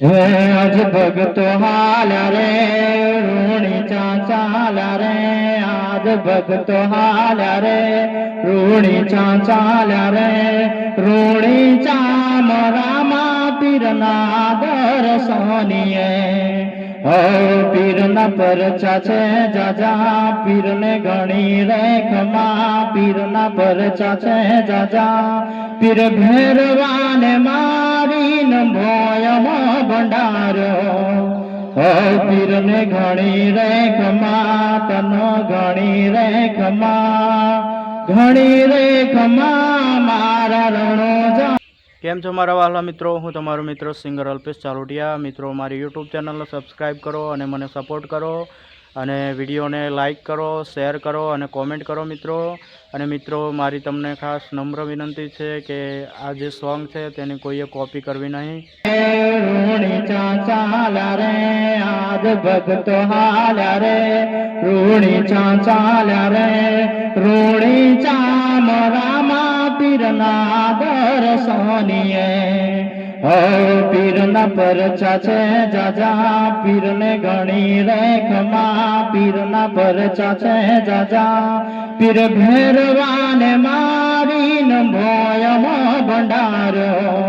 હે ભગત હાલ રે, રૂણી ચાચાલ રે આજ ભગત હાલ રે, રૂણી ચાચાલ રે, રૂણી ચામ રામા પીરના સોનીએ. હો પીરના પરચા છે જાજા, પીરને ગણી રેખમાં પીરના પરચા છે જાજા, પીર ભેરવાને પીરને ઘણી રે ખમા તનો ઘણી રે ખમા ઘણી રે ખમા મારા રણો કેમ છો મારા વાલા મિત્રો? હું તમારો મિત્ર સિંગર અલ્પેશ ચાલોટિયા. મિત્રો, મારી યુટ્યુબ ચેનલને સબસ્ક્રાઈબ કરો અને મને સપોર્ટ કરો. અને વિડીયોને લાઈક કરો, શેર કરો અને કોમેન્ટ કરો મિત્રો. અને મિત્રો, મારી તમને ખાસ નમ્ર વિનંતી છે કે આ જે સોંગ છે તેની કોઈએ કોપી કરવી નહીં. રૂણી પીરના પરચા છે જાજા પીરને ગણી રે ખમા. પીરના પરચા છે જાજા પીર ભેરવાને મારીને ભોયમાં ભંડાર્યો